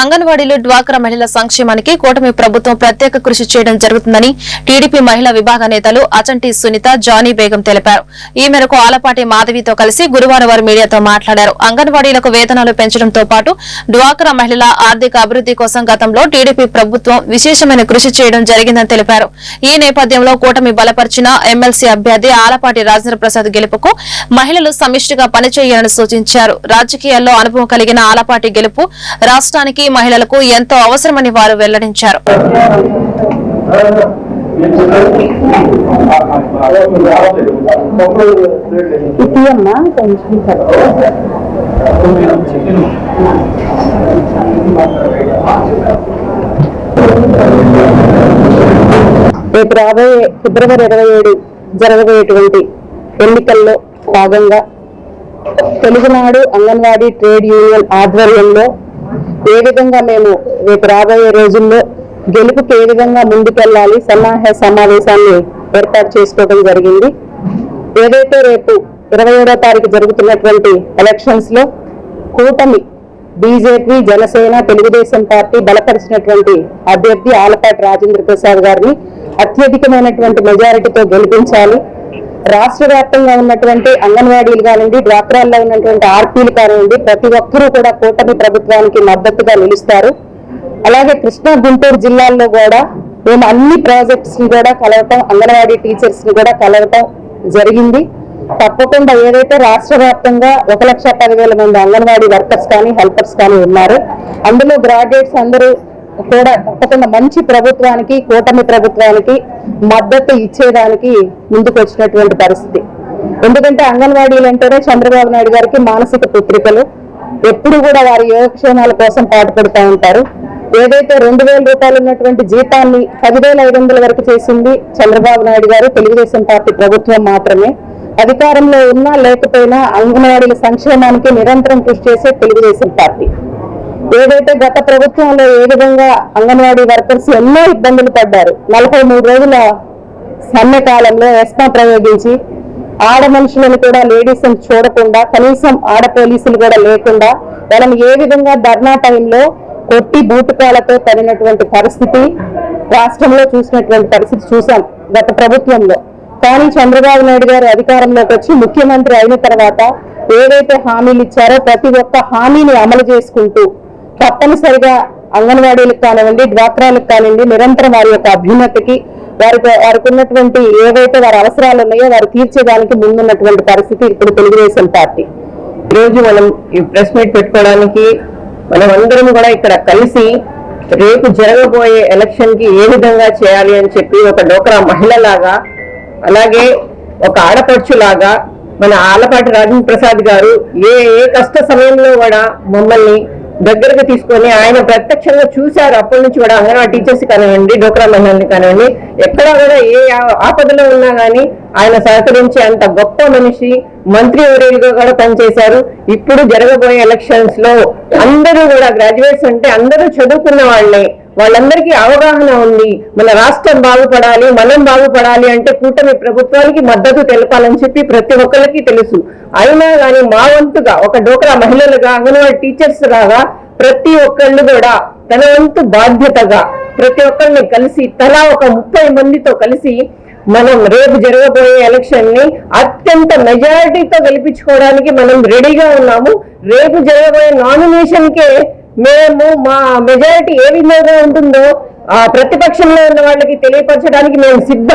అంగన్వాడీలో డ్వాక్రా మహిళల సంక్షేమానికి కూటమి ప్రభుత్వం ప్రత్యేక కృషి చేయడం జరుగుతుందని టీడీపీ మహిళా విభాగ నేతలు అచంటి సునీత జానీ బేగం తెలిపారు. ఈ మేరకు ఆలపాటి మాధవితో కలిసి గురువారం వారు మీడియాతో మాట్లాడారు. అంగన్వాడీలకు వేతనాలు పెంచడంతో పాటు డ్వాక్రా మహిళల ఆర్థిక అభివృద్ది కోసం గతంలో టీడీపీ ప్రభుత్వం విశేషమైన కృషి చేయడం జరిగిందని తెలిపారు. ఈ నేపథ్యంలో కూటమి బలపరిచిన ఎమ్మెల్సీ అభ్యర్థి ఆలపాటి రాజేంద్ర ప్రసాద్ గెలుపుకు మహిళలు సమిష్టిగా పనిచేయాలని సూచించారు. రాజకీయాల్లో అనుభవం కలిగిన ఆలపాటి గెలుపు రాష్ట్రానికి మహిళలకు ఎంతో అవసరమని వారు వెల్లడించారు. రేపు రాబోయే ఫిబ్రవరి ఇరవై ఏడు జరగబోయేటువంటి ఎన్నికల్లో భాగంగా తెలుగునాడు అంగన్వాడీ ట్రేడ్ యూనియన్ ఆధ్వర్యంలో ఏ విధంగా మేము రేపు రాబోయే రోజుల్లో గెలుపుకి ఏ విధంగా ముందుకెళ్ళాలి సన్నాహ సమావేశాన్ని ఏర్పాటు చేసుకోవడం జరిగింది. ఏదైతే రేపు ఇరవై ఏడో తారీఖు జరుగుతున్నటువంటి ఎలక్షన్స్లో కూటమి బీజేపీ జనసేన తెలుగుదేశం పార్టీ బలపరిచినటువంటి అభ్యర్థి ఆలపాటి రాజేంద్ర ప్రసాద్ గారిని అత్యధికమైనటువంటి మెజారిటీతో గెలిపించాలి. రాష్ట్ర వ్యాప్తంగా ఉన్నటువంటి అంగన్వాడీలు కానివ్వండి డ్వాక్రాల్లో ఉన్నటువంటి ఆర్పీలు కానివ్వండి ప్రతి ఒక్కరూ కూడా కూటమి ప్రభుత్వానికి మద్దతుగా నిలుస్తారు. అలాగే కృష్ణా గుంటూరు జిల్లాల్లో కూడా మేము అన్ని ప్రాజెక్ట్స్ని కూడా కలవటం అంగన్వాడీ టీచర్స్ని కూడా కలవటం జరిగింది. తప్పకుండా ఏదైతే రాష్ట్ర వ్యాప్తంగా ఒక లక్ష పదివేల మంది అంగన్వాడీ వర్కర్స్ కానీ హెల్పర్స్ కానీ ఉన్నారు అందులో గ్రాడ్యుయేట్స్ అందరూ కూడా తప్పకుండా మంచి ప్రభుత్వానికి కూటమి ప్రభుత్వానికి మద్దతు ఇచ్చేదానికి ముందుకు వచ్చినటువంటి పరిస్థితి. ఎందుకంటే అంగన్వాడీలు అంటేనే చంద్రబాబు నాయుడు గారికి మానసిక పుత్రికలు. ఎప్పుడు కూడా వారి యోగక్షేమాల కోసం పాటుపడుతూ ఉంటారు. ఏదైతే రెండు వేల రూపాయలు ఉన్నటువంటి జీతాన్ని పదివేల ఐదు వందల వరకు చేసింది చంద్రబాబు నాయుడు గారు తెలుగుదేశం పార్టీ ప్రభుత్వం మాత్రమే. అధికారంలో ఉన్నా లేకపోయినా అంగన్వాడీల సంక్షేమానికి నిరంతరం కృషి చేసే తెలుగుదేశం పార్టీ. ఏదైతే గత ప్రభుత్వంలో ఏ విధంగా అంగన్వాడీ వర్కర్స్ ఎన్నో ఇబ్బందులు పడ్డారు నలభై మూడు రోజుల సమ్మె కాలంలో ఎస్మా ప్రయోగించి ఆడ మనుషులను కూడా లేడీస్ చూడకుండా కనీసం ఆడ పోలీసులు కూడా లేకుండా వాళ్ళని ఏ విధంగా ధర్నా టైంలో కొట్టి బూటుకాలతో తరినటువంటి పరిస్థితి రాష్ట్రంలో చూసినటువంటి పరిస్థితి చూసాం గత ప్రభుత్వంలో. కానీ చంద్రబాబు నాయుడు గారు అధికారంలోకి వచ్చి ముఖ్యమంత్రి అయిన తర్వాత ఏదైతే హామీలు ఇచ్చారో ప్రతి ఒక్క హామీని అమలు చేసుకుంటూ తప్పనిసరిగా అంగన్వాడీలకు కానివ్వండి డ్వాక్రాలకు కానివ్వండి నిరంతరం వారి యొక్క అభ్యున్నతికి వారికి వారికి ఉన్నటువంటి ఏవైతే వారి అవసరాలు ఉన్నాయో వారు తీర్చేదానికి ముందున్నటువంటి పరిస్థితి ఇప్పుడు తెలుగుదేశం పార్టీ. ఈరోజు మనం ఈ ప్రెస్ మీట్ పెట్టుకోవడానికి మనం అందరం కూడా ఇక్కడ కలిసి రేపు జరగబోయే ఎలక్షన్కి ఏ విధంగా చేయాలి అని చెప్పి ఒక డోకరా మహిళలాగా అలాగే ఒక ఆడపడుచులాగా మన ఆలపాటి రాజేంద్ర ప్రసాద్ గారు ఏ ఏ కష్ట సమయంలో కూడా మమ్మల్ని దగ్గరకు తీసుకొని ఆయన ప్రత్యక్షంగా చూశారు. అప్పటి నుంచి కూడా అంగన్వాడీ టీచర్స్ కానివ్వండి డోక్రా మహిళల్ని కానివ్వండి ఎక్కడ కూడా ఏ ఆ- ఆపదలో ఉన్నా కానీ ఆయన సహకరించి అంత గొప్ప మనిషి మంత్రి ఎవరేలుగా కూడా పనిచేశారు. ఇప్పుడు జరగబోయే ఎలక్షన్స్లో అందరూ కూడా గ్రాడ్యుయేట్స్ అంటే అందరూ చదువుకున్న వాళ్ళే. వాళ్ళందరికీ అవగాహన ఉంది. మన రాష్ట్రం బాగుపడాలి మనం బాగుపడాలి అంటే కూటమి ప్రభుత్వానికి మద్దతు తెలపాలని చెప్పి ప్రతి ఒక్కరికి తెలుసు. అయినా కానీ మా వంతుగా ఒక డోకరా మహిళలుగా అంగన్వాడీ టీచర్స్ లాగా ప్రతి ఒక్కళ్ళు కూడా తన వంతు బాధ్యతగా ప్రతి ఒక్కరిని కలిసి తలా ఒక ముప్పై మందితో కలిసి మనం రేపు జరగబోయే ఎలక్షన్ని అత్యంత మెజారిటీతో గెలిపించుకోవడానికి మనం రెడీగా ఉన్నాము. రేపు జరగబోయే నామినేషన్ కే మేము మా మెజారిటీ ఏ విధంగా ఉంటుందో ఆ ప్రతిపక్షంలో ఉన్న వాళ్ళకి తెలియపరచడానికి మేము సిద్ధంగా